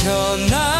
지켜나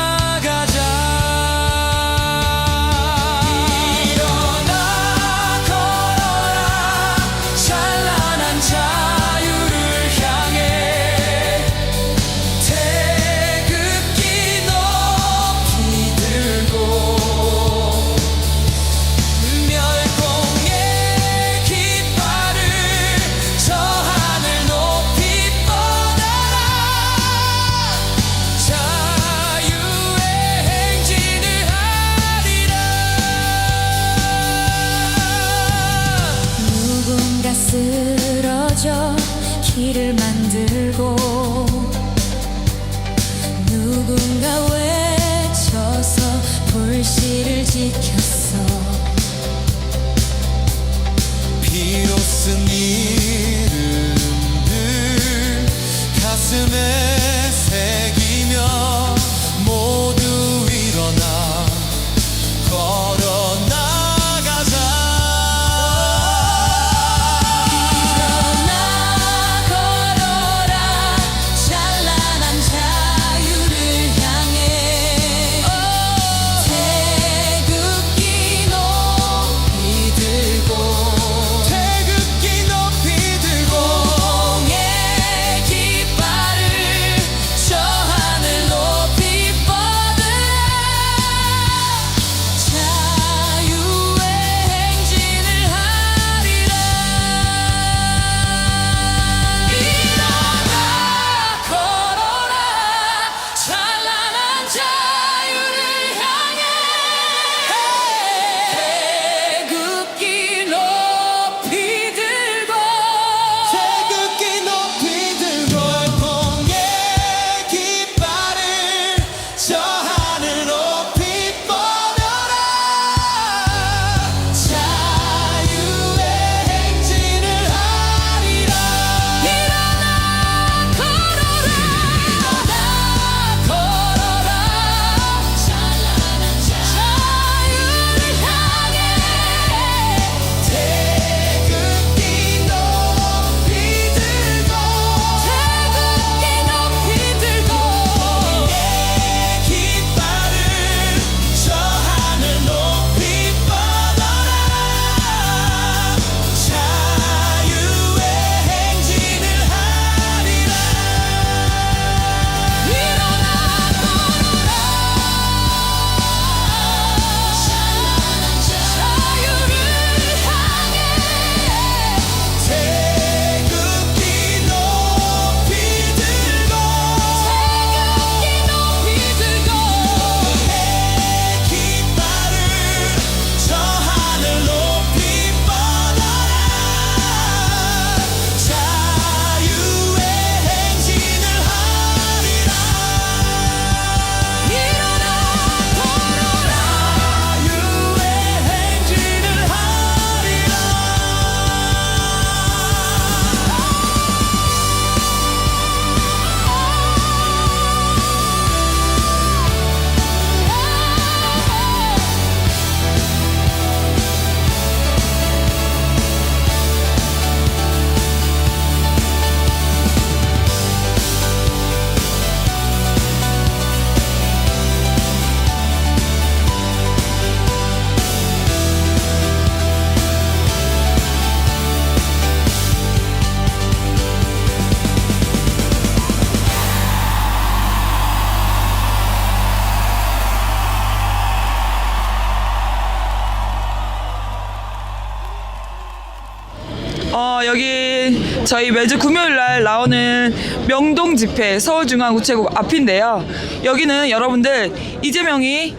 저희 매주 금요일 날 나오는 명동 집회 서울중앙우체국 앞인데요. 여기는 여러분들 이재명이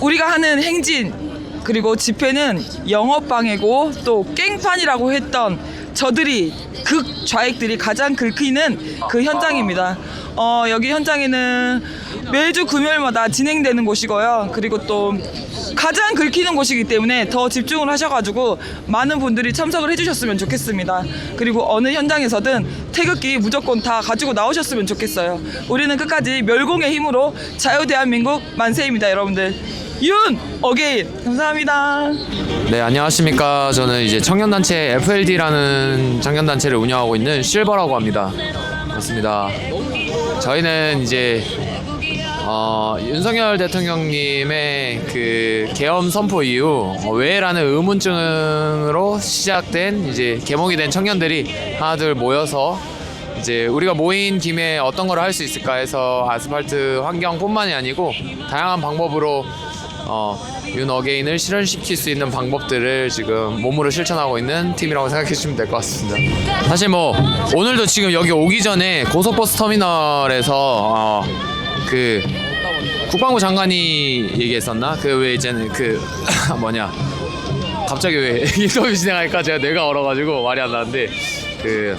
우리가 하는 행진 그리고 집회는 영업방해고 또 깽판이라고 했던 저들이 극 좌익들이 가장 긁히는 그 현장입니다. 어, 여기 현장에는 매주 금요일마다 진행되는 곳이고요. 그리고 또 가장 긁히는 곳이기 때문에 더 집중을 하셔가지고 많은 분들이 참석을 해주셨으면 좋겠습니다. 그리고 어느 현장에서든 태극기 무조건 다 가지고 나오셨으면 좋겠어요. 우리는 끝까지 멸공의 힘으로 자유 대한민국 만세입니다, 여러분들. 윤 어게인 감사합니다. 네 안녕하십니까 저는 이제 청년단체 FLD라는 청년단체를 운영하고 있는 실버라고 합니다 맞습니다. 저희는 이제 어, 윤석열 대통령님의 그 계엄 선포 이후 어, 왜라는 의문증으로 시작된 이제 개몽이 된 청년들이 하나둘 모여서 이제 우리가 모인 김에 어떤 걸 할 수 있을까 해서 아스팔트 환경뿐만이 아니고 다양한 방법으로 어, 윤 어게인을 실현시킬 수 있는 방법들을 지금 몸으로 실천하고 있는 팀이라고 생각해 주시면 될 것 같습니다. 사실 뭐 오늘도 지금 여기 오기 전에 고속버스 터미널에서 어, 그 국방부 장관이 얘기했었나? 그 왜 이제는 그 뭐냐? 갑자기 왜 인터뷰 진행할까 제가 뇌가 얼어가지고 말이 안 나는데 그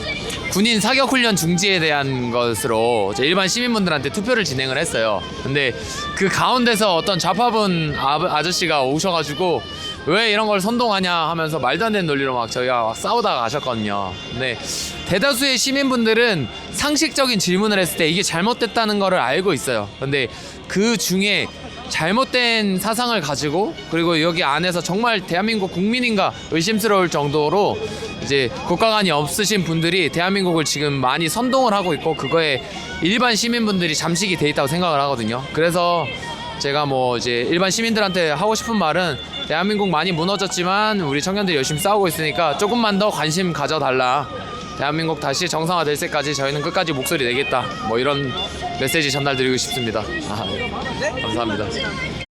군인 사격 훈련 중지에 대한 것으로 이제 일반 시민분들한테 투표를 진행을 했어요. 근데 그 가운데서 어떤 좌파분 아, 아저씨가 오셔가지고 왜 이런 걸 선동하냐 하면서 말도 안 되는 논리로 막 저희가 막 싸우다가 가셨거든요. 근데 대다수의 시민분들은 상식적인 질문을 했을 때 이게 잘못됐다는 거를 알고 있어요. 근데 그 중에 잘못된 사상을 가지고 그리고 여기 안에서 정말 대한민국 국민인가 의심스러울 정도로 이제 국가관이 없으신 분들이 대한민국을 지금 많이 선동을 하고 있고 그거에 일반 시민분들이 잠식이 돼 있다고 생각을 하거든요. 그래서 제가 뭐 이제 일반 시민들한테 하고 싶은 말은 대한민국 많이 무너졌지만 우리 청년들이 열심히 싸우고 있으니까 조금만 더 관심 가져달라. 대한민국 다시 정상화될 때까지 저희는 끝까지 목소리 내겠다. 뭐 이런 메시지 전달드리고 싶습니다. 아, 네. 감사합니다.